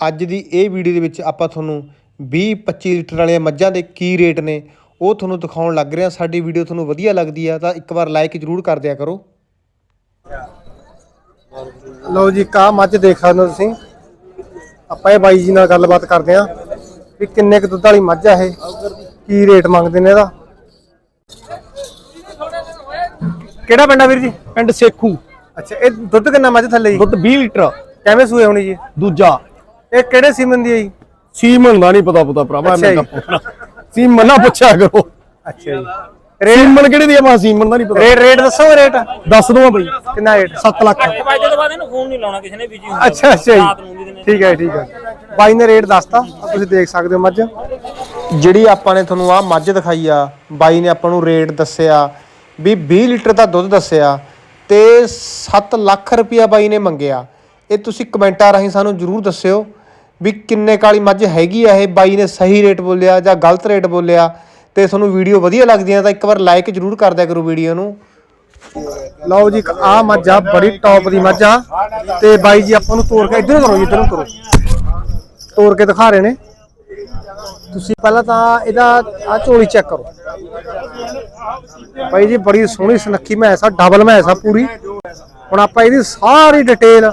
ਅੱਜ ਦੀ ਇਹ ਵੀਡੀਓ ਦੇ ਵਿੱਚ ਆਪਾਂ ਤੁਹਾਨੂੰ 20 25 ਲੀਟਰ ਵਾਲੀਆਂ ਮੱਝਾਂ ਦੇ ਕੀ ਰੇਟ ਨੇ ਉਹ ਤੁਹਾਨੂੰ ਦਿਖਾਉਣ ਲੱਗ ਰਹੇ ਹਾਂ। ਸਾਡੀ ਵੀਡੀਓ ਤੁਹਾਨੂੰ ਵਧੀਆ ਲੱਗਦੀ ਆ ਤਾਂ ਇੱਕ ਵਾਰ ਲਾਈਕ ਜ਼ਰੂਰ ਕਰ ਦਿਆ ਕਰੋ। ਲਓ ਜੀ ਕਾ ਮੱਝ ਦੇਖ ਸਕਦੇ ਹੋ ਤੁਸੀਂ। ਆਪਾਂ ਇਹ ਬਾਈ ਜੀ ਨਾਲ ਗੱਲਬਾਤ ਕਰਦੇ ਆਂ ਵੀ ਕਿੰਨੇ ਕੁ ਦੁੱਧ ਵਾਲੀ ਮੱਝ ਆ ਇਹ ਕੀ ਰੇਟ ਮੰਗਦੇ ਨੇ ਇਹਦਾ। ਕਿਹੜਾ ਪਿੰਡ ਆ ਵੀਰ ਜੀ? ਪਿੰਡ ਸੇਖੂ। ਅੱਛਾ ਇਹ ਦੁੱਧ ਕਿੰਨਾ ਮੱਝ ਥੱਲੇ ਜੀ? ਦੁੱਧ 20 ਲੀਟਰ। ਕਿਵੇਂ ਸੂਏ ਹੋਣੀ ਜੀ? ਦੂਜਾ। ਇਹ ਕਿਹੜੇ ਸੀਮਨ ਦੀ ਹੈ ਜੀ? ਸੀਮਨ ਦਾ ਨਹੀਂ ਪਤਾ ਪਤਾ ਭਰਾਵਾ ਅੱਛਾ ਮੈਂ ਜੀ। ਸੀਮਨ ਨਾ ਪੁੱਛਿਆ ਕਰੋ। ਅੱਛਾ ਜੀ। ਸੀਮਨ ਕਿਹੜੇ ਦੀ ਆ ਮੈਂ ਸੀਮਨ ਦਾ ਨਹੀਂ ਪਤਾ। ਰੇਟ ਰੇਟ ਦੱਸੋ ਰੇਟ। ਦੱਸ ਦਵਾਂ ਬਈ। ਕਿੰਨਾ ਰੇਟ? 7 ਲੱਖ। ਵਜੇ ਤੋਂ ਬਾਅਦ ਇਹਨੂੰ ਫੋਨ ਨਹੀਂ ਲਾਉਣਾ ਕਿਸੇ ਨੇ ਬੀਜੀ ਹੁੰਦਾ। ਅੱਛਾ ਅੱਛਾ ਰਾਤ ਨੂੰ ਵੀ ਜੀ ਦਿਨੇ। ਠੀਕ ਹੈ ਠੀਕ ਹੈ। ਬਾਈ ਨੇ ਰੇਟ ਦੱਸਤਾ। ਆਹ ਤੁਸੀਂ ਦੇਖ ਸਕਦੇ ਹੋ ਮੱਝ। ਜਿਹੜੀ ਆਪਾਂ ਨੇ ਤੁਹਾਨੂੰ ਆ ਮੱਝ ਦਿਖਾਈ ਆ ਬਾਈ ਨੇ ਆਪਾਂ ਨੂੰ ਰੇਟ ਦੱਸਿਆ ਵੀ 20 ਲੀਟਰ ਦਾ ਦੁੱਧ ਦੱਸਿਆ ਤੇ 7 ਲੱਖ ਰੁਪਇਆ ਬਾਈ ਨੇ ਮੰਗਿਆ। ਇਹ ਤੁਸੀਂ ਕਮੈਂਟਾਂ ਰਾਹੀਂ ਸਾਨੂੰ ਜਰੂਰ ਦੱਸਿਓ। ਵੀ ਕਿੰਨੇ ਕਾਲੀ ਮੱਝ ਹੈਗੀ ਆ ਇਹ? ਬਾਈ ਨੇ ਸਹੀ ਰੇਟ ਬੋਲਿਆ ਜਾਂ ਗਲਤ ਰੇਟ ਬੋਲਿਆ? ਤੇ ਤੁਹਾਨੂੰ ਵੀਡੀਓ ਵਧੀਆ ਲੱਗਦੀ ਆ ਤਾਂ ਇੱਕ ਵਾਰ ਲਾਈਕ ਜਰੂਰ ਕਰ ਦਿਆ ਕਰੋ ਵੀਡੀਓ ਨੂੰ। ਲਓ ਜੀ ਆ ਮੱਝ ਆ, ਬੜੀ ਟੌਪ ਦੀ ਮੱਝ ਆ। ਤੇ ਬਾਈ ਜੀ, ਆਪਾਂ ਨੂੰ ਤੋੜ ਕੇ ਇੱਧਰ ਕਰੋ ਜੀ, ਇੱਧਰ ਨੂੰ ਕਰੋ। ਤੋੜ ਕੇ ਦਿਖਾ ਰਹੇ ਨੇ। ਤੁਸੀਂ ਪਹਿਲਾਂ ਤਾਂ ਇਹਦਾ ਆ ਝੋਲੀ ਚੈੱਕ ਕਰੋ। ਬਾਈ ਜੀ, ਬੜੀ ਸੋਹਣੀ ਸੁਨੱਖੀ ਮੈਸ ਆ ਡਬਲ ਮੈਸ ਆ ਪੂਰੀ। ਹੁਣ ਆਪਾਂ ਇਹਦੀ ਸਾਰੀ ਡਿਟੇਲ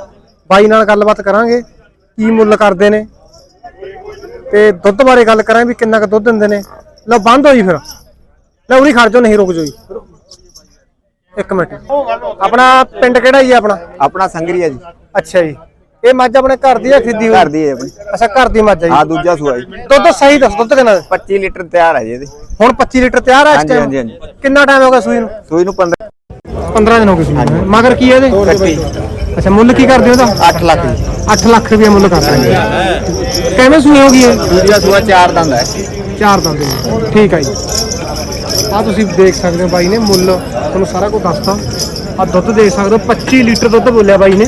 ਬਾਈ ਨਾਲ ਗੱਲਬਾਤ ਕਰਾਂਗੇ। ਕੀ ਮੁੱਲ ਕਰਦੇ ਨੇ? ਤੇ ਦੁੱਧ ਬਾਰੇ ਗੱਲ ਕਰਾਂਗੇ ਵੀ ਕਿੰਨਾ ਕੁ ਦੁੱਧ ਦਿੰਦੇ ਨੇ। ਲਓ ਬੰਦ ਹੋ ਜੀ ਫਿਰ। ਲੈ ਉਰੀ ਖੜ ਜਾਓ ਨਹੀਂ ਰੁਕ ਜਾਓ ਜੀ। ਇੱਕ ਮਿੰਟ ਆਪਣਾ ਪਿੰਡ ਕਿਹੜਾ ਜੀ ਆਪਣਾ? ਆਪਣਾ ਸੰਗਰੀਆ ਜੀ। ਅੱਛਾ ਜੀ। ਇਹ ਮੱਝ ਆਪਣੇ ਘਰ ਦੀ ਆ ਖਰੀਦੀ ਹੋਈ? ਘਰ ਦੀ ਹੈ ਆਪਣੀ। ਅੱਛਾ ਘਰ ਦੀ ਮੱਝ ਆ ਜੀ। ਦੂਜਾ ਸੂਆ ਜੀ। ਦੁੱਧ ਸਹੀ ਦੱਸ ਦੁੱਧ ਕਿੰਨਾ? 25 ਲੀਟਰ ਤਿਆਰ ਹੈ ਜੀ ਇਹਦੇ। ਹੁਣ 25 ਲੀਟਰ ਤਿਆਰ ਹੈ ਇਸ ਟਾਈਮ ਹਾਂਜੀ, ਹਾਂਜੀ। ਕਿੰਨਾ ਟਾਈਮ ਹੋ ਗਿਆ ਸੂਈ ਨੂੰ? ਸੂਈ ਨੂੰ 15 15 ਦਿਨ ਹੋ ਗਏ ਸੂਈ ਨੂੰ। ਮਗਰ ਕੀ ਹੈ ਇਹਦੇ? ਅੱਛਾ ਮੁੱਲ ਕੀ ਕਰਦੇ ਹੋ ਇਹਦਾ 8 ਲੱਖ ਜੀ। 8 ਲੱਖ ਰੁਪਏ ਮੁੱਲ ਕਰਦੇ ਨੇ ਕਿਵੇਂ ਸੂਈ ਹੋ ਗਈ ਹੈ ਦੂਜਾ ਸੂਆ ਚਾਰ ਦੰਦ ਹੈ। ਚਾਰ ਦੰਦ। ਠੀਕ ਹੈ ਜੀ। ਆ ਤੁਸੀਂ ਦੇਖ ਸਕਦੇ ਹੋ ਬਾਈ ਨੇ ਮੁੱਲ। ਤੁਹਾਨੂੰ ਸਾਰਾ ਕੁਝ ਦੱਸਤਾ। ਆ ਦੁੱਧ ਦੇਖ ਸਕਦੇ ਹੋ 25 ਲੀਟਰ ਦੁੱਧ ਬੋਲਿਆ ਬਾਈ ਨੇ।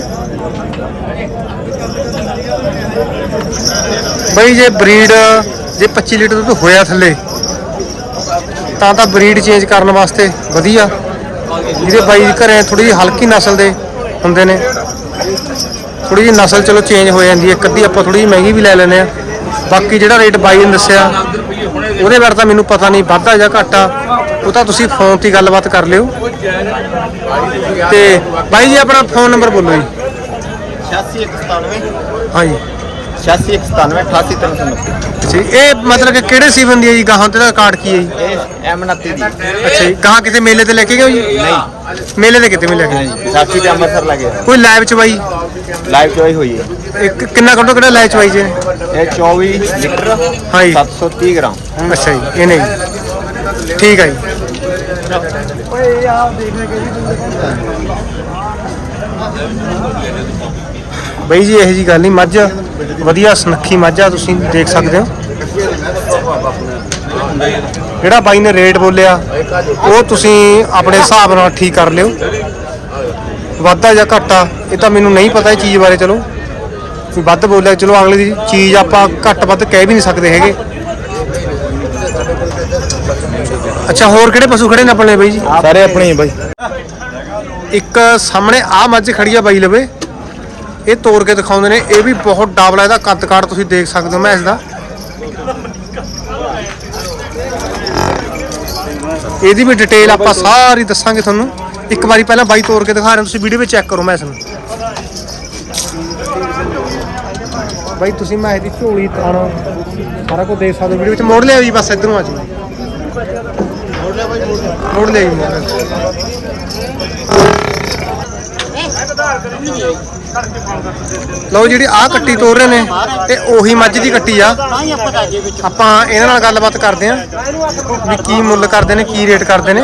ਬਾਈ ਜੇ ਬਰੀਡ ਜੇ 25 ਲੀਟਰ ਦੁੱਧ ਹੋਇਆ ਥੱਲੇ ਤਾਂ ਤਾਂ ਬਰੀਡ ਚੇਂਜ ਕਰਨ ਵਾਸਤੇ ਵਧੀਆ। ਜਿਹਦੇ ਬਾਈ ਘਰੇ ਥੋੜੀ ਜਿਹੀ ਹਲਕੀ ਨਸਲ ਦੇ ਹੁੰਦੇ ਨੇ। ਥੋੜੀ ਜਿਹੀ ਨਸਲ ਚਲੋ ਚੇਂਜ ਹੋ ਜਾਂਦੀ ਹੈ। ਇੱਕ ਅੱਧੀ ਆਪਾਂ ਥੋੜੀ ਜਿਹੀ ਮਹਿੰਗੀ ਵੀ ਲੈ ਲੈਂਦੇ ਆ ਬਾਕੀ ਜਿਹੜਾ ਰੇਟ ਬਾਈ ਨੇ ਦੱਸਿਆ ਉਹਦੇ ਬਾਰੇ ਤਾਂ ਮੈਨੂੰ ਪਤਾ ਨਹੀਂ ਵਾਧਾ ਜਾਂ ਘਾਟਾ ਉਹ ਤਾਂ ਤੁਸੀਂ ਫੋਨ ਤੇ ਗੱਲਬਾਤ ਕਰ ਲਿਓ। ਤੇ ਬਾਈ ਜੀ ਆਪਣਾ ਫੋਨ ਨੰਬਰ ਬੋਲੋ ਜੀ। 8697 ਹਾਂਜੀ। 8697 88390 ਅੱਛਾ ਜੀ ਇਹ ਮਤਲਬ ਕਿ ਕਿਹੜੇ ਸੀਜ਼ਨ ਦੀ ਹੈ ਜੀ? ਗਾਹਾਂ ਤੇ ਦਾ ਕਾਰਡ ਕੀ ਹੈ ਜੀ? ਇਹ M29 ਦੀ। ਅੱਛਾ ਜੀ ਗਾਹਾਂ ਕਿਤੇ ਮੇਲੇ ਤੇ ਲੈ ਕੇ ਗਏ ਹੋ ਜੀ? ਨਹੀਂ। ਮੇਲੇ ਤੇ ਕਿਤੇ ਵੀ ਲੈ ਕੇ ਗਏ? ਹਾਂਜੀ ਸਾਖੀ ਤੇ ਅੰਮ੍ਰਿਤਸਰ ਲੱਗੇ ਕੋਈ ਲਾਈਵ ਚ ਬਾਈ ਲਾਈਵ ਚੋਈ ਹੋਈ ਹੈ। ਇੱਕ ਕਿੰਨਾ ਕੱਢੋ ਕਿਹੜਾ ਲਾਈਵ ਚ ਬਾਈ ਜੀ? ਇਹ 24 ਲੀਟਰ ਹਾਂਜੀ। 730 ਗ੍ਰਾਮ। ਅੱਛਾ ਜੀ ਇਹ ਨਹੀਂ। ਠੀਕ ਹੈ ਜੀ। ਬਈ ਜੀ ਇਹ ਜੀ ਗੱਲ ਨਹੀਂ ਮੱਝ। ਵਧੀਆ ਸੁਨੱਖੀ ਮੱਝ ਆ ਤੁਸੀਂ ਦੇਖ ਸਕਦੇ ਹੋ। ਜਿਹੜਾ ਬਾਈ ਨੇ ਰੇਟ ਬੋਲਿਆ ਉਹ ਤੁਸੀਂ ਆਪਣੇ ਹਿਸਾਬ ਨਾਲ ਠੀਕ ਕਰ ਲਿਓ। ਵਾਧਾ ਜਾਂ ਘਾਟਾ ਇਹ ਤਾਂ ਮੈਨੂੰ ਨਹੀਂ ਪਤਾ ਇਹ ਚੀਜ਼ ਬਾਰੇ ਚਲੋ। ਵੱਧ ਬੋਲਿਆ ਚਲੋ ਅਗਲੇ ਦੀ ਚੀਜ਼ ਆਪਾਂ ਘੱਟ ਵੱਧ ਕਹਿ ਵੀ ਨਹੀਂ ਸਕਦੇ ਹੈਗੇ। ਅੱਛਾ ਹੋਰ ਕਿਹੜੇ ਪਸ਼ੂ ਖੜੇ ਨੇ ਆਪਣੇ ਬਾਈ ਜੀ? ਸਾਰੇ ਆਪਣੇ ਹੀ ਬਾਈ। ਇੱਕ ਸਾਹਮਣੇ ਆ ਮੱਝ ਖੜੀ ਆ ਬਾਈ ਲਵੇ। ਇਹ ਤੋੜ ਕੇ ਦਿਖਾਉਂਦੇ ਨੇ, ਇਹ ਵੀ ਬਹੁਤ ਡਾਬਲਾ ਇਹਦਾ ਕੱਦ ਕਾਠ ਤੁਸੀਂ ਦੇਖ ਸਕਦੇ ਹੋ, ਮੈਂ ਇਸ ਦਾ ਇਹਦੀ ਵੀ ਡਿਟੇਲ ਆਪਾਂ ਸਾਰੀ ਦੱਸਾਂਗੇ ਤੁਹਾਨੂੰ। ਇੱਕ ਵਾਰੀ ਪਹਿਲਾਂ ਬਾਈ ਤੋੜ ਕੇ ਦਿਖਾ ਰਹੇ ਤੁਸੀਂ ਵੀਡੀਓ ਵਿੱਚ ਚੈੱਕ ਕਰੋ, ਮੈਂ ਇਸ ਨੂੰ ਬਾਈ, ਤੁਸੀਂ ਮੈਂ ਇਹਦੀ ਝੋਲੀ ਤਾਣ ਸਾਰਾ ਕੁਝ ਦੇਖ ਸਕਦੇ ਹੋ ਵੀਡੀਓ ਵਿੱਚ ਮੋੜ ਲਿਆ ਜੀ, ਬਸ ਇੱਧਰੋਂ ਆ ਜੀ ਮੋੜ ਲਿਆ ਜੀ, ਮੋੜ ਲਿਆ। ਲਓ ਜਿਹੜੀ ਆਹ ਕੱਟੀ ਤੋੜ ਰਹੇ ਨੇ ਇਹ ਉਹੀ ਮੱਝ ਦੀ ਕੱਟੀ ਆ। ਆਪਾਂ ਇਹਨਾਂ ਨਾਲ ਗੱਲਬਾਤ ਕਰਦੇ ਆਂ ਵੀ ਕੀ ਮੁੱਲ ਕਰਦੇ ਨੇ ਕੀ ਰੇਟ ਕਰਦੇ ਨੇ।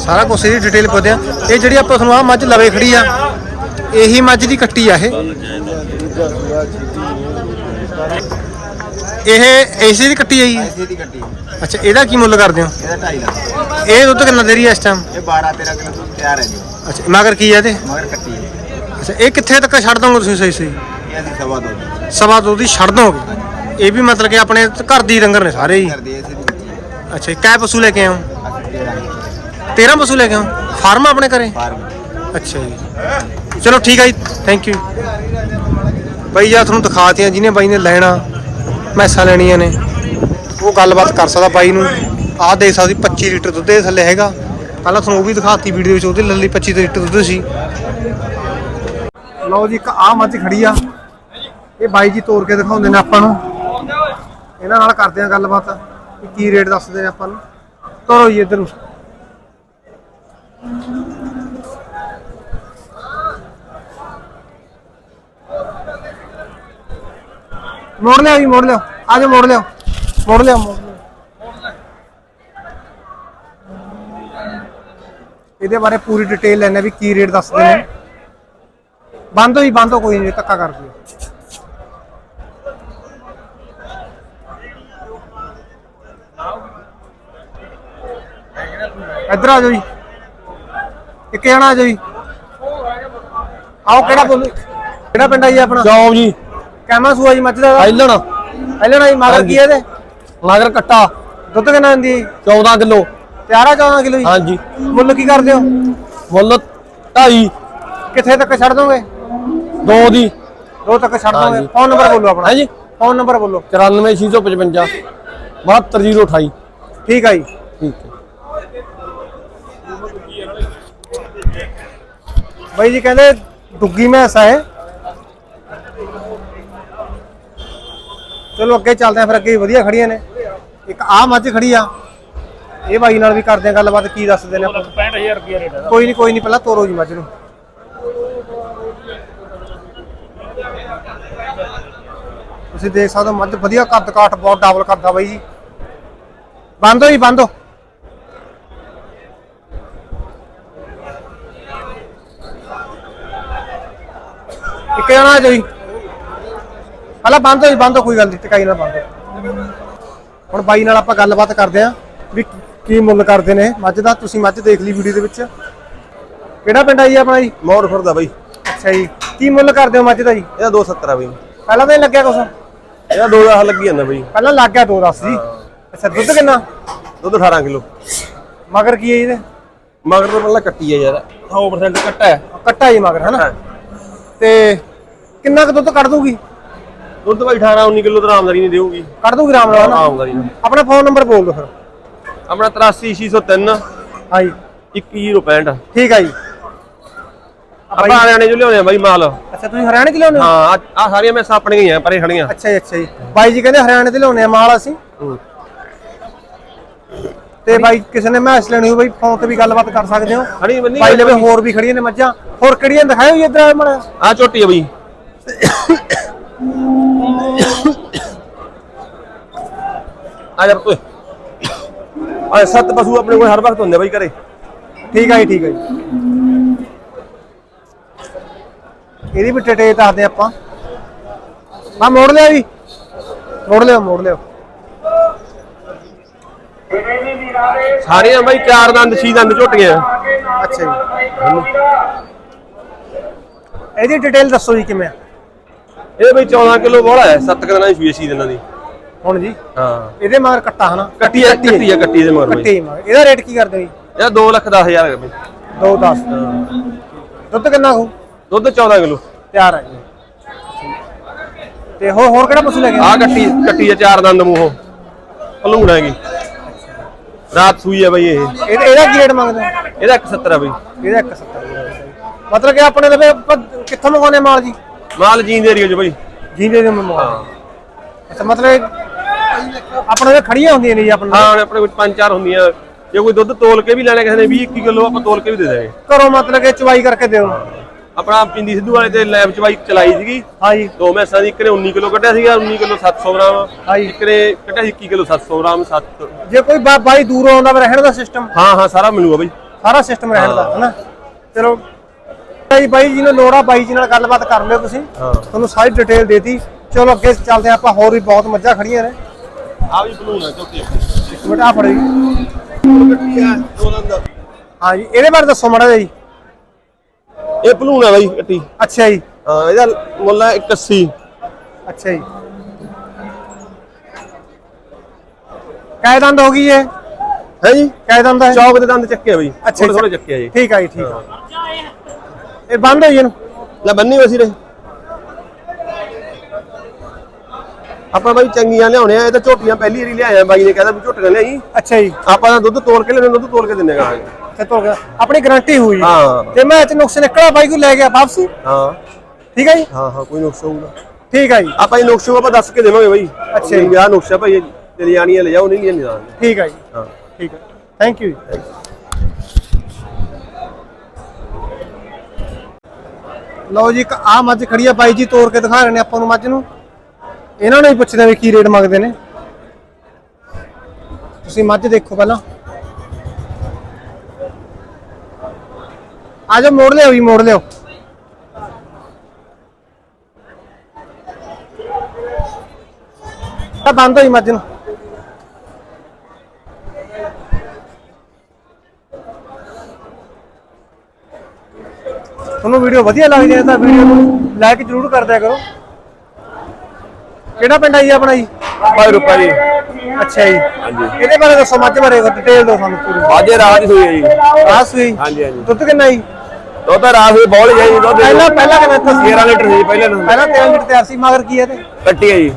ਸਾਰਾ ਕੁਝ ਇਹਦੀ ਡਿਟੇਲ ਪੁੱਛਦੇ ਆ ਇਹ ਜਿਹੜੀ ਆਪਾਂ ਤੁਹਾਨੂੰ ਆਹ ਮੱਝ ਲਵੇ ਖੜੀ ਆ ਇਹੀ ਮੱਝ ਦੀ ਕੱਟੀ ਆ ਇਹ। ਇਹ ਏਸੀ ਦੀ ਕੱਟੀ ਆ ਜੀ? ਇਸੇ ਦੀ ਗੱਡੀ ਅੱਛਾ ਇਹਦਾ ਕੀ ਮੁੱਲ ਕਰਦੇ ਹੋ? ਇਹਦਾ 2.5 ਲੱਖ। ਇਹ ਦੁੱਧ ਕਿੰਨਾ ਦੇ ਰਹੀ ਹੈ ਇਸ ਟਾਈਮ ਇਹ 12 13 ਕਿਲੋ ਤਿਆਰ ਹੈ ਜੀ। ਅੱਛਾ ਮਗਰ ਕੀ ਹੈ ਇਹਦੇ? ਮਗਰ ਕੱਟੀ ਹੈ ਅੱਛਾ ਇਹ ਕਿੱਥੇ ਤੱਕ ਛੱਡ ਦੋਗੇ ਤੁਸੀਂ ਸਹੀ ਸਹੀ? ਇਹ ਅਸੀਂ ਸਵਾ ਦੋ ਦੀ ਸਵਾ ਦੋ ਦੀ ਛੱਡ ਦੋਗੇ। ਇਹ ਵੀ ਮਤਲਬ ਕਿ ਆਪਣੇ ਘਰ ਦੀ ਡੰਗਰ ਨੇ ਸਾਰੇ ਹੀ। ਕਰਦੇ ਬੱਚੀ ਅੱਛਾ ਜੀ, ਕੈ ਪਸ਼ੂ ਲੈ ਕੇ ਹੋ ਅਸੀਂ 13 13 ਪਸ਼ੂ ਲੈ ਕੇ ਹੋ ਫਾਰਮ ਆਪਣੇ ਘਰੇ? ਫਾਰਮ। ਅੱਛਾ ਜੀ। ਚਲੋ ਠੀਕ ਹੈ ਜੀ ਥੈਂਕ ਯੂ ਬਾਈ ਜਾਂ ਤੁਹਾਨੂੰ ਦਿਖਾਤੀਆਂ ਜਿਹਨੇ ਬਾਈ ਨੇ ਲੈਣਾ ਮੈਸਾਂ ਲੈਣੀਆਂ ਨੇ। ਉਹ ਗੱਲਬਾਤ ਕਰ ਸਕਦਾ ਬਾਈ ਨੂੰ। ਆਹ ਦੇਖ ਸਕਦੀ 25 ਲੀਟਰ ਦੁੱਧ ਦੇ ਥੱਲੇ ਹੈਗਾ। ਪਹਿਲਾਂ ਤੁਹਾਨੂੰ ਉਹ ਵੀ ਦਿਖਾਤੀ ਵੀਡੀਓ ਵਿੱਚ ਉਹਦੇ ਲੱਲੀ 25 ਲੀਟਰ ਦੁੱਧ ਸੀ। ਲਓ ਜੀ, ਇੱਕ ਆਹ ਮੱਝ ਖੜੀ ਆ। ਇਹ ਬਾਈ ਜੀ ਤੋੜ ਕੇ ਦਿਖਾਉਂਦੇ ਨੇ ਆਪਾਂ ਨੂੰ। ਇਹਨਾਂ ਨਾਲ ਕਰਦੇ ਆ ਗੱਲਬਾਤ ਕਿ ਕੀ ਰੇਟ ਦੱਸਦੇ ਨੇ ਆਪਾਂ ਨੂੰ। ਤੋਰੋ ਜੀ ਇੱਧਰ ਨੂੰ। ਮੋੜ ਲਿਆ ਜੀ, ਮੋੜ ਲਿਆ ਆ ਜਾ ਮੋੜ ਲਿਆ ਮੋੜ ਲਿਆ ਮੋੜ ਲਿਆ ਇਹਦੇ ਬਾਰੇ ਪੂਰੀ ਡਿਟੇਲ ਲੈਣੇ ਵੀ ਕੀ ਰੇਟ ਦੱਸਦੇ ਨੇ। ਬੰਦ ਹੋਈ ਬੰਦ ਹੋ ਕੋਈ ਨਹੀਂ ਧੱਕਾ ਕਰ ਦਿਓ। ਇੱਧਰ ਆ ਜਾਓ ਜੀ। ਇੱਕ ਜਣਾ ਆ ਜਾਓ ਜੀ। ਆਓ ਕਿਹੜਾ ਬੋਲੂ? ਕਿਹੜਾ ਪਿੰਡ ਆ ਜੀ ਆਪਣਾ? ਚੌਂ ਜੀ। ਕੈਮਾ ਸੂਆ ਜੀ ਮੱਝ ਦਾ ਐਲਣ। ਪਹਿਲਾਂ ਜੀ ਮਗਰ ਕੀ ਇਹਦੇ? ਨਗਰ ਕੱਟਾ। ਦੁੱਧ ਕਿੰਨਾ ਦਿੰਦੀ ਹੈ ਜੀ? 14 ਕਿਲੋ। ਤਿਆਰਾ 14 ਕਿਲੋ ਜੀ? ਹਾਂਜੀ। ਮੁੱਲ ਕੀ ਕਰਦੇ ਹੋ? ਮੁੱਲ 2.5 ਕਿੱਥੇ ਤੱਕ ਛੱਡ ਦੋਗੇ? ਦੋ ਦੀ। ਦੋ ਤੱਕ ਛੱਡ ਦੋਗੇ। ਫੋਨ ਨੰਬਰ ਬੋਲੋ ਆਪਣਾ। ਹਾਂਜੀ। ਫੋਨ ਨੰਬਰ ਬੋਲੋ। 94655 72028 ਠੀਕ ਆ ਜੀ। ਠੀਕ ਹੈ। ਬਾਈ ਜੀ ਕਹਿੰਦੇ ਦੁੱਗੀ ਮੈਸ ਹੈ ਚਲੋ ਅੱਗੇ ਚੱਲਦੇ ਆ ਫਿਰ ਅੱਗੇ ਵਧੀਆ ਖੜੀਆਂ ਨੇ। ਇੱਕ ਆ ਮੱਝ ਖੜੀ ਆ। ਇਹ ਬਾਈ ਨਾਲ ਵੀ ਕਰਦੇ ਆ ਗੱਲਬਾਤ ਕੀ ਦੱਸਦੇ ਨੇ ਆਪਾਂ। ਨੂੰ। 65000 ਰੁਪਏ ਰੇਟ ਕੋਈ ਨਹੀਂ ਕੋਈ ਨਹੀਂ ਪਹਿਲਾਂ ਤੋਰੋ ਜੀ ਮੱਝ ਨੂੰ। ਤੁਸੀਂ ਦੇਖ ਸਕਦੇ ਹੋ ਮੱਝ ਵਧੀਆ ਕੱਦ ਕਾਠ ਬਹੁਤ ਡਬਲ ਕਰਦਾ ਬਾਈ ਜੀ। ਬੰਦ ਹੋ ਜੀ ਬੰਦ ਹੋ। ਇੱਕ ਜਣਾ ਜੀ। ਪਹਿਲਾਂ ਬੰਦ ਜੀ ਬੰਦ ਹੋ ਕੋਈ ਗੱਲ ਨਹੀਂ ਟਿਕਾਈ ਨਾਲ ਬੰਦ ਹੁਣ ਬਾਈ ਨਾਲ ਆਪਾਂ ਗੱਲਬਾਤ ਕਰਦੇ ਆਂ ਵੀ ਕੀ ਮੁੱਲ ਕਰਦੇ ਨੇ ਮੱਝ ਦਾ। ਤੁਸੀਂ ਮੱਝ ਦੇਖ ਲਈ ਵੀਡੀਓ ਦੇ ਵਿੱਚ। ਕਿਹੜਾ ਪਿੰਡ ਆ ਜੀ ਆਪਣਾ ਜੀ? ਮੋੜ ਫਿਰਦਾ ਬਾਈ। ਅੱਛਾ ਜੀ। ਕੀ ਮੁੱਲ ਕਰਦੇ ਹੋ ਮੱਝ ਦਾ ਜੀ? ਇਹਦਾ 270 ਆ ਬਾਈ। ਪਹਿਲਾਂ ਤਾਂ ਨਹੀਂ ਲੱਗਿਆ ਕੁਛ। ਇਹਦਾ 2000 ਲੱਗੀ ਜਾਂਦਾ ਬਾਈ? ਪਹਿਲਾਂ ਲੱਗ ਗਿਆ 210 ਜੀ ਅੱਛਾ ਦੁੱਧ ਕਿੰਨਾ? ਦੁੱਧ 18 ਕਿਲੋ। ਮਗਰ ਕੀ ਹੈ ਇਹਦੇ? ਮਗਰ ਤੋਂ ਪਹਿਲਾਂ ਕੱਟੀ ਆ ਯਾਰ। 100% ਕੱਟਾ ਹੈ। ਕੱਟਾ ਜੀ ਮਗਰ ਹਨਾ? ਤੇ ਕਿੰਨਾ ਕੁ ਦੁੱਧ ਕੱਢ ਦੂਗੀ? ਦੁੱਧ ਬਾਈ 18 19 ਕਿਲੋ ਤਾਂ ਆਮਦਨੀ ਨਹੀਂ ਦੇਊਗੀ। ਕੱਢ ਦੂਗੀ ਆਰਾਮ ਨਾਲ ਨਾਲ। ਆਪਣਾ ਫੋਨ ਨੰਬਰ ਬੋਲ ਦਿਓ ਫਿਰ। ਆਪਣਾ 83603 ਹਾਂਜੀ। 21065 ਠੀਕ ਆ ਜੀ। ਆਪਾਂ ਹਰਿਆਣੇ ਚੋਂ ਲਿਆਉਂਦੇ ਆ ਬਾਈ ਮਾਲ। ਅੱਛਾ ਤੁਸੀਂ ਹਰਿਆਣੇ ਚ ਲਿਆਉਂਦੇ ਹੋ? ਹਾਂ ਆ ਸਾਰੀਆਂ ਮੈਂ ਆਪਣੀਆਂ ਹੀ ਆ ਪਰੇ ਖੜੀਆਂ। ਅੱਛਾ ਜੀ ਅੱਛਾ ਜੀ। ਬਾਈ ਜੀ ਕਹਿੰਦੇ ਹਰਿਆਣੇ ਤੇ ਲਿਆਉਂਦੇ ਆ ਮਾਲ ਅਸੀਂ। ਤੇ ਬਾਈ ਕਿਸੇ ਨੇ ਮੈਚ ਲੈਣੀ ਹੋ ਬਾਈ ਫੋਨ ਤੇ ਵੀ ਗੱਲਬਾਤ ਕਰ ਸਕਦੇ ਹੋ। ਖੜੀ ਬੰਨੀ ਬਾਈ ਲਵੇ ਹੋਰ ਵੀ ਖੜੀਆਂ ਨੇ ਮੱਝਾਂ। ਹੋਰ ਕਿਹੜੀਆਂ ਦਿਖਾਇਓ ਜੀ ਇੱਧਰ ਮੜਾ ਆ ਝੋਟੀ ਆ ਬਾਈ। ਆ ਜਾ ਤੂੰ ਆ ਸੱਤ ਪਸ਼ੂ ਆਪਣੇ ਕੋਲ ਹਰ ਵਕਤ ਹੁੰਦੇ ਬਾਈ ਘਰੇ। ਠੀਕ ਆ ਜੀ ਠੀਕ ਆ ਜੀ। ਇਹਦੀ ਵੀ ਟਟੇ ਦੱਸਦੇ ਆਪਾਂ। ਆ ਮੋੜ ਲਿਆ ਜੀ। ਮੋੜ ਲਿਓ ਮੋੜ ਲਿਓ ਸਾਰੀਆਂ ਬਾਈ ਚਾਰ ਦੰਦ ਛੀ ਦੰਦ ਝੋਟੀਆਂ। ਅੱਛਾ ਜੀ। ਇਹਦੀ ਡਿਟੇਲ ਦੱਸੋ ਜੀ ਕਿਵੇਂ ਆ? ਇਹ ਬਈ 14 ਕਿਲੋ ਬੋਲਾ ਹੈ 7 ਦਿਨਾਂ ਦੀ ਸੂਈ ਛੀ ਦਿਨਾਂ ਦੀ। ਹੁਣ ਜੀ? ਹਾਂ। ਇਹਦੇ ਮਗਰ ਕੱਟਾ ਹਨਾ? ਕੱਟੀ ਆ ਕੱਟੀ ਆ ਕੱਟੀ ਦੇ ਮਗਰ ਬਾਈ। ਕੱਟੀ ਮਗਰ ਇਹਦਾ ਰੇਟ ਕੀ ਕਰਦੇ ਹੋ ਜੀ? ਇਹ 2 ਲੱਖ 10 ਹਜ਼ਾਰ ਹੈ ਬਾਈ। 2 10 ਦੁੱਧ ਕਿੰਨਾ ਹੋ ਦੁੱਧ 14 ਕਿਲੋ। ਤਿਆਰ ਹੈ ਜੀ। ਤੇ ਹੋਰ ਹੋਰ ਕਿਹੜਾ ਪਸ਼ੂ ਲੈ ਕੇ? ਆ ਕੱਟੀ ਕੱਟੀ ਆ ਚਾਰ ਦੰਦ ਮੂੰਹੋਂ। ਭਲੂਣਾ ਹੈਗੀ। ਰਾਤ ਸੂਈ ਆ ਬਈ ਇਹ। ਇਹਦਾ ਇਹਦਾ ਕੀ ਰੇਟ ਮੰਗਦੇ ਹੋ? ਇਹਦਾ 170 ਆ ਬਈ। ਇਹਦਾ 170 ਮਤਲਬ ਕਿ ਆਪਣੇ ਲਵੇ ਕਿੱਥੋਂ ਮੰਗਾਉਣੇ ਮਾਲ ਜੀ? ਮਾਲ ਜੀਂਦ ਏਰੀਆ ਚ ਬਈ। ਜੀਂਦੇ ਦੇ ਮੰਗਵਾ ਅੱਛਾ ਮਤਲਬ ਆਪਣੇ ਲਵੇ ਖੜੀਆਂ ਹੁੰਦੀਆਂ ਨੇ ਜੀ ਆਪਣੇ ਹਾਂ ਆਪਣੇ ਕੋਲ ਪੰਜ ਚਾਰ ਹੁੰਦੀਆਂ। ਜੇ ਕੋਈ ਦੁੱਧ ਤੋਲ ਕੇ ਵੀ ਲੈਣਾ ਕਿਸੇ ਨੇ 20 21 ਕਿਲੋ ਆਪਾਂ ਤੋਲ ਕੇ ਵੀ ਦੇ ਦਾਂਗੇ ਘਰੋਂ ਮਤਲਬ ਕਿ ਚਵਾਈ ਕਰਕੇ ਦਿਓ। ਆਪਣਾ ਪਿੰਦੀ ਸਿੱਧੂ ਵਾਲੇ ਤੇ ਲੈਬ ਚ ਬਾਈ ਚਲਾਈ ਸੀਗੀ। ਹਾਂ ਜੀ ਦੋ ਮੈਸਾਂ ਦੀ ਇੱਕ ਨੇ 19 ਕਿਲੋ ਕੱਢਿਆ ਸੀਗਾ 19 ਕਿਲੋ 700 ਗ੍ਰਾਮ। ਹਾਂਜੀ। ਇੱਕ ਨੇ ਕੱਢਿਆ ਸੀ 21 ਕਿਲੋ 700 ਗ੍ਰਾਮ 7 ਜੇ ਕੋਈ ਬਾ- ਬਾਈ ਦੂਰੋਂ ਆਉਂਦਾ ਵਾ ਰਹਿਣ ਦਾ ਸਿਸਟਮ ਹਾਂ ਹਾਂ ਸਾਰਾ ਮਿਲੂਗਾ ਬਈ। ਸਾਰਾ ਸਿਸਟਮ ਰਹਿਣ ਦਾ ਹਨਾ? ਚਲੋ। ਬਾਈ ਬਾਈ ਜੀ ਨੂੰ ਲੋੜ ਆ ਬਾਈ ਜੀ ਨਾਲ ਗੱਲਬਾਤ ਕਰ ਲਿਓ ਤੁਸੀਂ। ਹਾਂ। ਤੁਹਾਨੂੰ ਸਾਰੀ ਡਿਟੇਲ ਦੇਤੀ। ਚਲੋ ਅੱਗੇ ਚੱਲਦੇ ਹਾਂ ਆਪਾਂ ਹੋਰ ਵੀ ਬਹੁਤ ਮੱਝਾਂ ਖੜੀਆਂ ਨੇ। ਆ ਵੀ ਬਲੂਣਾ ਝੋਟੀ ਇੱਕ ਮਿੰਟ ਆ ਫੜੋ ਜੀ। ਦੋ ਦੰਦ ਹਾਂ ਜੀ ਇਹਦੇ ਬਾਰੇ ਦੱਸੋ ਮਾੜਾ ਜਿਹਾ ਜੀ। ਇਹ ਬਲੂਣਾ ਬਾਈ ਕੱਟੀ। ਅੱਛਾ ਜੀ। ਹਾਂ ਇਹਦਾ ਮੁੱਲ ਹੈ 81 ਅੱਛਾ ਜੀ। ਕਾਇ ਦੰਦ ਹੋ ਗਈ ਇਹ? ਹੈ ਜੀ। ਕਾਇ ਦੰਦ ਹੈ? ਚੌਕ ਦੇ ਦੰਦ ਚੱਕੇ ਆ ਬਈ। ਥੋੜੇ ਥੋੜੇ। ਚੱਕੇ ਆ ਜੀ। ਠੀਕ ਆ ਜੀ ਠੀਕ ਆ। ਇਹ ਬੰਦ ਹੋਈ ਇਹਨੂੰ? ਲੈ ਬੰਨੀ ਵਸੀ ਰੇ। ਆਪਾਂ ਬਾਈ ਚੰਗੀਆਂ ਲਿਆਉਣੇ ਆ ਇਹ ਤਾਂ ਝੋਟੀਆਂ ਪਹਿਲੀ ਵਾਰੀ ਲਿਆਇਆ ਬਾਈ ਨੇ ਕਹਿੰਦਾ ਵੀ ਝੋਟੀਆਂ ਲਿਆਈ। ਅੱਛਾ ਜੀ। ਆਪਾਂ ਤਾਂ ਦੁੱਧ ਤੋਲ ਕੇ ਲੈਣੇ ਦੁੱਧ ਤੋਲ ਕੇ ਦਿੰਨੇ ਗਾ ਗਿਆ ਆਪਣੀ ਗਾਰੰਟੀ ਹੋਈ ਹਾਂ। ਤੇ ਮੈਂ ਚ ਨੁਕਸ ਨਿਕਲਿਆ ਬਾਈ ਕੋ ਲੈ ਗਿਆ ਵਾਪਸੀ? ਹਾਂ। ਠੀਕ ਹੈ ਜੀ? ਹਾਂ ਹਾਂ ਕੋਈ ਨੁਕਸ ਹੋਊਗਾ। ਠੀਕ ਹੈ ਜੀ। ਆਪਾਂ ਇਹ ਨੁਕਸ ਆਪਾਂ ਦੱਸ ਕੇ ਦੇਵਾਂਗੇ ਬਾਈ। ਅੱਛਾ ਜੀ। ਆਹ ਨੁਕਸ ਆ ਭਾਈ ਤੇ ਲਿਆਣੀ ਲੈ ਜਾਓ ਨਹੀਂ ਲਿਆਣੀ ਜਾਣੀ ਠੀਕ ਹੈ ਜੀ। ਹਾਂ। ਠੀਕ ਹੈ। ਥੈਂਕ ਯੂ ਲਓ ਜੀ ਇੱਕ ਆ ਮੱਝ ਖੜੀ ਆ ਬਾਈ ਜੀ ਤੋੜ ਕੇ ਦਿਖਾ ਰਹੇ ਨੇ ਆਪਾਂ ਨੂੰ ਮੱਝ ਨੂੰ। ਇਹਨਾਂ ਨੂੰ ਹੀ ਪੁੱਛਦੇ ਆ ਵੀ ਕੀ ਰੇਟ ਮੰਗਦੇ ਨੇ। ਤੁਸੀਂ ਮੱਝ ਦੇਖੋ ਪਹਿਲਾਂ। ਆ ਜਾਓ ਮੋੜ ਲਿਓ ਜੀ ਮੋੜ ਲਿਓ ਤਾਂ ਬੰਦ ਹੋਈ ਮੱਝ ਨੂੰ। ਤੁਹਾਨੂੰ ਵੀਡੀਓ ਵਧੀਆ ਲੱਗਦੀ ਹੈ ਤਾਂ ਵੀਡੀਓ ਨੂੰ ਲਾਈਕ ਜ਼ਰੂਰ ਕਰ ਦਿਆ ਕਰੋ। ਕਿਹੜਾ ਪਿੰਡ ਆ ਜੀ ਆਪਣਾ ਜੀ? ਭਾਈ ਰੁਪਏ ਜੀ। ਅੱਛਾ ਜੀ। ਹਾਂਜੀ। ਇਹਦੇ ਬਾਰੇ ਦੱਸੋ ਮੱਝ ਬਾਰੇ ਡਿਟੇਲ ਦਿਓ ਸਾਨੂੰ ਪੂਰੀ। ਆਜੇ ਰਾਤ ਦੀ ਹੋਈ ਹੈ ਜੀ। ਰਾਸ ਹੋਈ ਹਾਂਜੀ ਹਾਂਜੀ। ਦੁੱਧ ਕਿੰਨਾ ਜੀ? ਦੁੱਧ ਤਾਂ ਰਾਤ ਹੋਈ ਬਹੁਤ ਜਾਈ ਦੁੱਧ ਪਹਿਲਾਂ ਪਹਿਲਾਂ ਕਿੰਨਾ ਦਿੱਤਾ ਸੀ? 13 ਲੀਟਰ ਸੀ ਪਹਿਲਾਂ ਨੂੰ ਪਹਿਲਾਂ 13 ਲੀਟਰ ਤਿਆਰ ਸੀ ਮਗਰ ਕੀ ਹੈ ਤੇ? ਕੱਟੀ ਹੈ ਜੀ।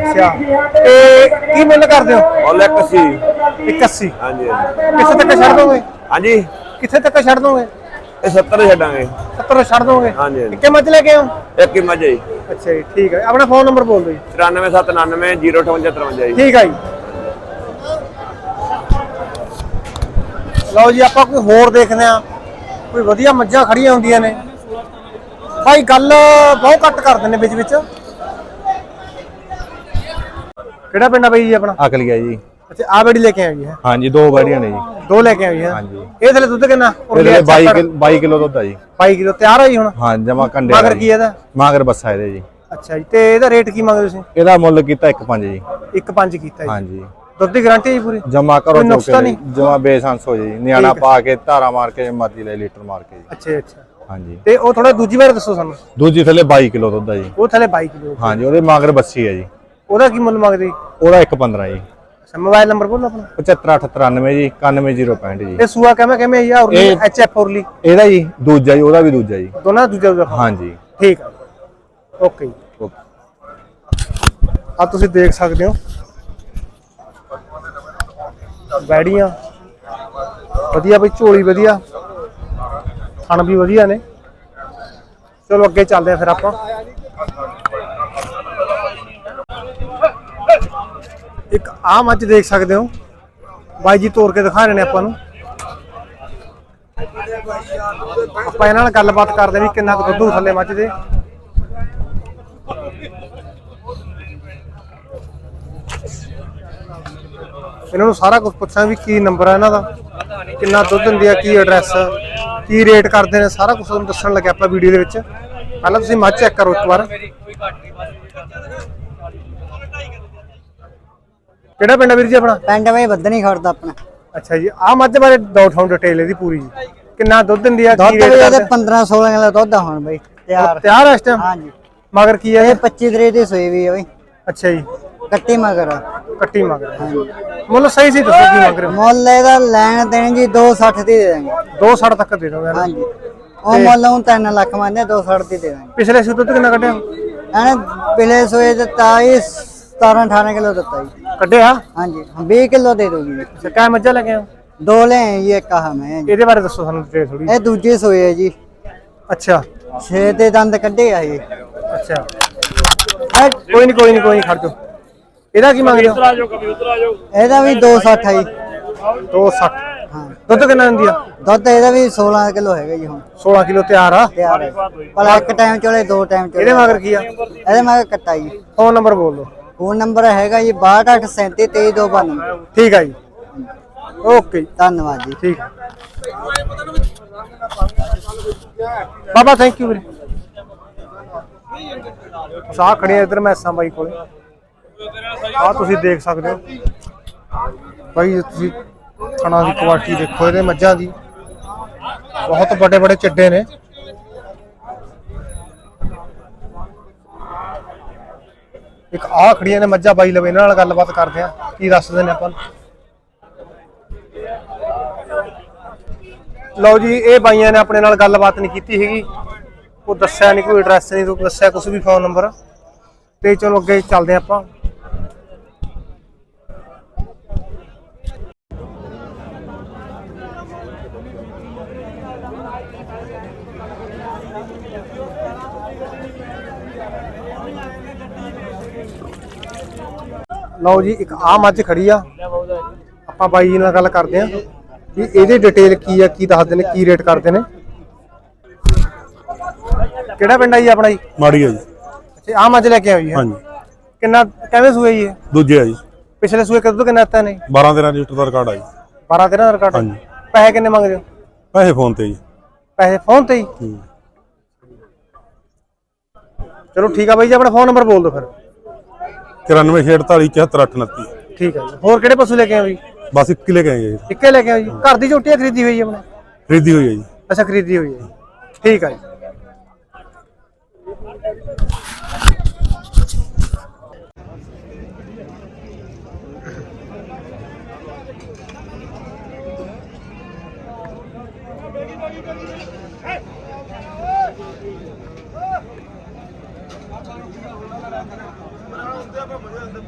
ਅੱਛਾ। ਤੇ ਕੀ ਮੁੱਲ ਕਰਦੇ ਹੋ? ਔਰ ਲੈ ਕੱਸੀ 81 ਹਾਂਜੀ। ਕਿੱਥੇ ਤੱਕ ਛੱਡ ਦੋਗੇ? ਹਾਂਜੀ। ਕਿੱਥੇ ਤੱਕ ਛੱਡ ਦੋਗੇ? ਇਹ 70 ਛੱਡਾਂਗੇ। 70 ਛੱਡ ਦੋਗੇ? ਹਾਂਜੀ ਕਿੰਨੇ ਮੱਝ ਲੈ ਕੇ ਆਓ। ਇੱਕ ਹੀ ਮੱਝ ਹੈ ਜੀ। ਅੱਛਾ ਜੀ ਠੀਕ ਹੈ। ਆਪਣਾ ਫੋਨ ਨੰਬਰ ਬੋਲ ਦਿਓ ਜੀ। 93799 05853 ਜੀ। ਠੀਕ ਹੈ ਜੀ। ਲਓ ਜੀ ਆਪਾਂ ਕੋਈ ਹੋਰ ਦੇਖਦੇ ਆ ਕੋਈ ਵਧੀਆ ਮੱਝਾਂ ਖੜੀਆਂ ਹੁੰਦੀਆਂ ਨੇ। ਭਾਈ ਗੱਲ ਬਹੁਤ ਘੱਟ ਕਰਦੇ ਨੇ ਵਿੱਚ ਵਿੱਚ। ਕਿਹੜਾ ਪਿੰਡ ਆ ਬਾਈ ਜੀ ਆਪਣਾ? ਅਕਲੀਆ ਜੀ। ਅੱਛਾ ਆ ਬੇੜੀ ਲੈ ਕੇ ਆਈ ਹੈ? ਹਾਂਜੀ ਦੋ ਵਾਰੀਆਂ ਨੇ ਜੀ। ਦੋ ਲੈ ਕੇ ਆਈ ਹੈ? ਹਾਂਜੀ। ਇਹ ਥਲੇ ਦੁੱਧ ਕਿੰਨਾ? ਇਹਦੇ ਲਈ 22 ਕਿਲੋ 22 ਕਿਲੋ ਦੁੱਧ ਆ ਜੀ। 22 ਕਿਲੋ ਤਿਆਰ ਹੈ ਜੀ ਹੁਣ? ਹਾਂ ਜਮਾ ਕੰਡੇ ਮਗਰ ਕੀ ਇਹਦਾ? ਮਾਗਰ ਬੱਸਾ ਇਹਦੇ ਜੀ। ਅੱਛਾ ਜੀ ਤੇ ਇਹਦਾ ਰੇਟ ਕੀ ਮੰਗਦੇ ਤੁਸੀਂ? ਇਹਦਾ ਮੁੱਲ ਕੀਤਾ 1.5 ਜੀ। 1.5 ਕੀਤਾ ਜੀ। ਹਾਂਜੀ। ਦੁੱਧ ਦੀ ਗਾਰੰਟੀ ਹੈ ਜੀ ਪੂਰੀ? ਜਮਾ ਕਰੋ ਕੋਈ ਨੁਕਸ ਤਾਂ ਨਹੀਂ? ਜਮਾ ਬੇਸੰਸ ਹੋ ਜੀ। ਨਿਆਣਾ ਠੀਕ। ਪਾ ਕੇ ਧਾਰਾ ਮਾਰ ਕੇ ਮਰਜ਼ੀ ਲੈ ਲੀਟਰ ਮਾਰ ਕੇ ਜੀ। ਅੱਛਾ ਅੱਛਾ। ਹਾਂਜੀ। ਤੇ ਉਹ ਥੋੜਾ ਦੂਜੀ ਵਾਰ ਦੱਸੋ ਸਾਨੂੰ। ਦੂਜੀ ਥੱਲੇ 22 ਕਿਲੋ ਦੁੱਧ ਆ ਜੀ। ਉਹ ਥਲੇ 22 ਕਿਲੋ। ਹਾਂਜੀ ਉਹਦੇ ਮਾਗਰ ਬੱਸੀ ਹੈ ਜੀ। ਉਹਦਾ ਕੀ ਮੁੱਲ ਮੰਗਦੇ? ਉਹਦਾ 1.15 ਜੀ। ਅੱਛਾ ਮੋਬਾਈਲ ਨੰਬਰ ਬੋਲੋ ਆਪਣਾ। 7598 ਜੀ 91065 ਜੀ। ਇਹ ਸੂਆ ਕਿਵੇਂ ਕਿਵੇਂ ਆ ਇਹ- ਐਚ ਐਫ ਉਰਲੀ। ਇਹਦਾ ਜੀ ਦੂਜਾ ਜੀ ਉਹਦਾ ਵੀ ਦੂਜਾ ਜੀ। ਦੋਨਾਂ ਦੂਜਾ ਦੂਜਾ। ਹਾਂਜੀ। ਠੀਕ ਆ। ਓਕੇ ਜੀ। ਆ ਤੁਸੀਂ ਦੇਖ ਸਕਦੇ ਹੋ। ਬੈੜੀਆਂ। ਵਧੀਆ ਬਈ, ਝੋਲੀ ਵਧੀਆ। ਥਣ ਵੀ ਵਧੀਆ ਨੇ। ਚਲੋ ਅੱਗੇ ਚੱਲਦੇ ਆ ਫਿਰ ਆਪਾਂ। ਇੱਕ ਆ ਮੱਝ ਦੇਖ ਸਕਦੇ ਹੋ। ਬਾਈ ਜੀ ਤੋੜ ਕੇ ਦਿਖਾ ਰਹੇ ਨੇ ਆਪਾਂ ਨੂੰ। ਆਪਾਂ ਇਹਨਾਂ ਨਾਲ ਗੱਲਬਾਤ ਕਰਦੇ ਵੀ ਕਿੰਨਾ ਕੁ ਦੁੱਧ ਥੱਲੇ ਮੱਝ ਦੇ। ਇਹਨਾਂ ਨੂੰ ਸਾਰਾ ਕੁਝ ਪੁੱਛਾਂ ਵੀ ਕੀ ਨੰਬਰ ਆ ਇਹਨਾਂ ਦਾ ਕਿੰਨਾ ਦੁੱਧ ਦਿੰਦੀ ਆ ਕੀ ਐਡਰੈਸ ਕੀ ਰੇਟ ਕਰਦੇ ਨੇ ਸਾਰਾ ਕੁਝ ਤੁਹਾਨੂੰ ਦੱਸਣ ਲੱਗਿਆ ਆਪਾਂ ਵੀਡੀਓ ਦੇ ਵਿੱਚ। ਪਹਿਲਾਂ ਤੁਸੀਂ ਮੱਝ ਚੈੱਕ ਕਰੋ ਇੱਕ ਵਾਰ। ਕਿਹੜਾ ਪਿੰਡ ਆ ਵੀਰ ਜੀ ਆਪਣਾ? ਪਿੰਡ ਵਿੱਚ ਬੱਦਨੀ ਖੜਦਾ ਆਪਣਾ। ਅੱਛਾ ਜੀ ਆ ਮੱਝ ਬਾਰੇ ਡਾਊਟ ਹਾਊ ਡਿਟੇਲ ਇਹਦੀ ਪੂਰੀ ਜੀ। ਕਿੰਨਾ ਦੁੱਧ ਦਿੰਦੀ ਆ ਕੀ ਵੀ ਰੇਟ ਕਰਦੇ? 15 16 ਕਿਲੋ ਦੁੱਧ ਹੁਣ ਬਈ ਤਿਆਰ। ਤਿਆਰ ਹੈ ਇਸ ਟਾਈਮ ਹਾਂਜੀ। ਮਗਰ ਕੀ ਹੈ ਇਹ? 25 ਤਰੀਕ ਦੀ ਸੋਈ ਵੀ ਆ ਬਈ। ਅੱਛਾ ਜੀ। ਕੱਟੀ ਮਗਰ। ਆ। ਕੱਟੀ ਮਗਰ ਮੁੱਲ ਸਹੀ ਸੀ ਦੱਸੋ ਕੀ ਮੰਗ ਰਹੇ ਮੁੱਲ ਇਹਦਾ ਲੈਣ ਦੇਣ ਜੀ 260 ਦੀ ਦੇ ਦਾਂਗੇ। ਹੋ 260 ਤੱਕ ਦੇ ਦੋਗੇ ਹਾਂਜੀ। ਉਹ ਮੁੱਲ ਹੁਣ 3 ਲੱਖ ਮੰਨਦੇ 260 ਦੀ ਦੇ ਦਾਂਗੇ। ਪਿਛਲੇ ਸੀ ਦੁੱਧ ਕਿੰਨਾ ਕੱਢਿਆ? ਇਹਨੇ ਪਿਲੇ ਸੋਏ ਦਿੱਤਾ ਇਹ 17 18 ਕਿਲੋ ਦਿੱਤਾ ਜੀ। ਕੱਢਿਆ? ਹਾਂਜੀ 20 ਕਿਲੋ ਦੇ ਦੋਗੀ ਕਿਆ ਮੱਝਾਂ ਲੈ ਕੇ? ਦੋ ਲੈ ਆਏ ਜੀ ਇੱਕ ਆਹ ਮੈਂ ਜੀ। ਇਹਦੇ ਬਾਰੇ ਦੱਸੋ ਸਾਨੂੰ ਡਿਟੇਲ ਥੋੜੀ ਇਹ ਦੂਜੇ ਸੋਏ ਆ ਜੀ। ਅੱਛਾ। ਛੇ ਦੇ ਦੰਦ ਕੱਢੇ ਆ ਇਹ। ਅੱਛਾ। ਕੋਈ ਨਹੀਂ ਕੋਈ ਨਹੀਂ ਕੋਈ ਨਹੀਂ ਖੜ ਜਾਓ। ਇਹਦਾ ਕੀ ਮੰਗਦੇ ਹੋ? ਆ ਜਾਓ ਕभी ਉਧਰ ਆ ਜਾਓ। ਇਹਦਾ ਵੀ 260 ਆ ਜੀ। 260 ਹਾਂ। ਦੁੱਧ ਕਿੰਨਾ ਦਿੰਦੀ ਆ? ਦੁੱਧ ਇਹਦਾ ਵੀ 16 ਕਿਲੋ ਹੈਗਾ ਜੀ ਹੁਣ। 16 ਕਿਲੋ ਤਿਆਰ ਆ? ਤਿਆਰ ਹੈ ਪਰ ਇੱਕ ਟਾਈਮ ਚੋਲੇ ਦੋ ਟਾਈਮ ਚੋਲੇ। ਇਹਦੇ ਮਗਰ ਕੀ ਆ? ਇਹਦੇ ਮਗਰ ਕੱਟਾ ਜੀ। ਫੋਨ ਨੰਬਰ ਬੋਲ ਦਿਓ ਫੋਨ ਨੰਬਰ ਹੈਗਾ ਜੀ 6287323292 ਠੀਕ ਆ ਜੀ। ਓਕੇ ਧੰਨਵਾਦ ਜੀ। ਠੀਕ ਆ। ਬਾਬਾ ਥੈਂਕ ਯੂ ਵੀਰੇ। ਸਾਹ ਖੜੇ ਆ ਇਧਰ ਮੈਸਾਂ ਬਾਈ ਕੋਲੇ। ਆ ਤੁਸੀਂ ਦੇਖ ਸਕਦੇ ਹੋ। ਬਾਈ ਤੁਸੀਂ ਖਾਣਾ ਦੀ ਕੁਆਲਿਟੀ ਦੇਖੋ, ਇਹਦੇ ਮੱਝਾਂ ਦੀ। ਬਹੁਤ ਵੱਡੇ ਵੱਡੇ ਚੱਡੇ ਨੇ। ਇੱਕ ਆ ਖੜੀਆਂ ਨੇ ਮੱਝਾਂ, ਬਾਈ ਲਵੇ, ਇਹਨਾਂ ਨਾਲ ਗੱਲਬਾਤ ਕਰਦੇ ਆ ਕੀ ਦੱਸਦੇ ਨੇ ਆਪਾਂ ਨੂੰ। ਲਓ ਜੀ, ਇਹ ਬਾਈਆਂ ਨੇ ਆਪਣੇ ਨਾਲ ਗੱਲਬਾਤ ਨਹੀਂ ਕੀਤੀ ਹੈਗੀ। ਕੋਈ ਦੱਸਿਆ ਨਹੀਂ, ਕੋਈ ਐਡਰੈਸ ਨਹੀਂ, ਕੋਈ ਦੱਸਿਆ ਕੁਝ ਵੀ ਫੋਨ ਨੰਬਰ ਤੇ ਚਲੋ ਅੱਗੇ ਚੱਲਦੇ ਆਪਾਂ। ਲਓ ਜੀ ਇੱਕ ਆ ਮੱਝ ਖੜੀ ਆ। ਆਪਾਂ ਬਾਈ ਜੀ ਨਾਲ ਗੱਲ ਕਰਦੇ ਆ ਵੀ ਇਹਦੀ ਡਿਟੇਲ ਕੀ ਆ ਕੀ ਦੱਸਦੇ ਨੇ ਕੀ ਰੇਟ ਕਰਦੇ ਨੇ। ਕਿਹੜਾ ਪਿੰਡ ਆ ਜੀ ਆਪਣਾ ਜੀ? ਮਾੜੀ ਆ ਜੀ। ਅੱਛਾ ਆ ਮੱਝ ਲੈ ਕੇ ਆਈ ਹੈ ਹਾਂਜੀ। ਕਿੰਨਾ ਕਿਵੇਂ ਸੂਏ ਜੀ ਇਹ? ਦੂਜੇ ਆ ਜੀ। ਪਿਛਲੇ ਸੂਏ ਕਦੋਂ ਕਿੰਨਾ ਦਿੱਤਾ ਨੇ 12 13 ਲੀਟਰ ਦਾ ਰਿਕਾਰਡ ਆ ਜੀ। 12 13 ਦਾ ਰਿਕਾਰਡ? ਹਾਂਜੀ। ਪੈਸੇ ਕਿੰਨੇ ਮੰਗਦੇ ਹੋ? ਪੈਸੇ ਫੋਨ ਤੇ ਜੀ। ਪੈਸੇ ਫੋਨ ਤੇ ਹੀ? ਹੂੰ। ਚਲੋ ਠੀਕ ਆ ਬਾਈ ਜੀ ਆਪਣਾ ਫੋਨ ਨੰਬਰ ਬੋਲ ਦਿਓ ਫਿਰ। 94 749 ਠੀਕ ਜੀ। ਹੋਰ ਕਿਹੜੇ ਪਸ਼ੂ ਲੈ ਕੇ ਆਏ ਜੀ? ਬਸ ਇੱਕ ਕਿਲੇ ਗਏ ਜੀ। ਇੱਕੇ ਲੈ ਕੇ ਆਏ ਜੀ। ਘਰ ਦੀ ਝੋਟੀ ਆ ਖਰੀਦੀ ਹੋਈ ਹੈ ਆਪਣੇ ਖਰੀਦੀ ਹੋਈ ਹੈ ਜੀ। ਅੱਛਾ ਖਰੀਦੀ ਹੋਈ ਹੈ ਜੀ। ਠੀਕ ਆ ਜੀ।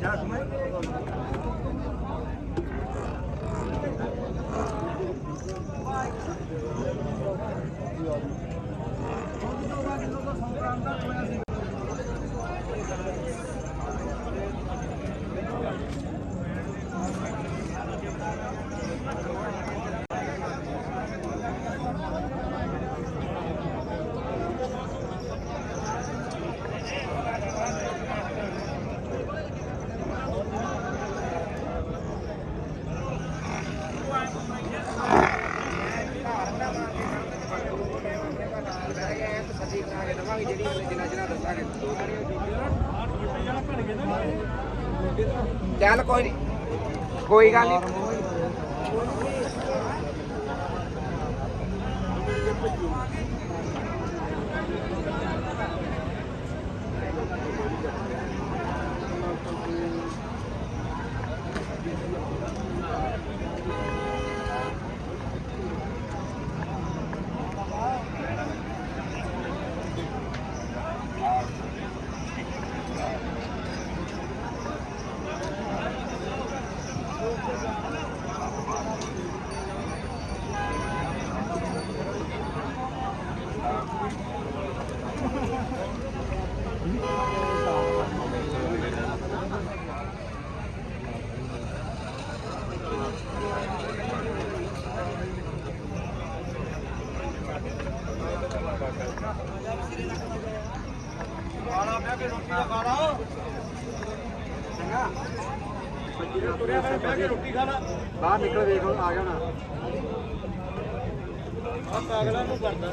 Ya, ¿cómo es? legalito. ਨਾਲ ਰੋਟੀ ਦਾ ਬਾਹਰ ਨਿਕਲ ਵੇਖ ਆ ਜਾਣਾ ਨਾ ਪਾਗਲਾਂ ਨੂੰ ਕਰਦਾ।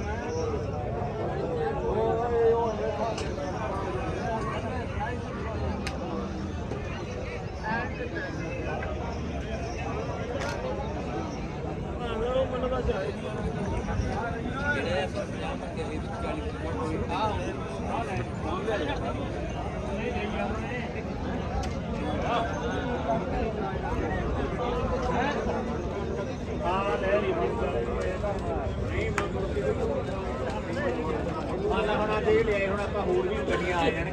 yeah, yeah.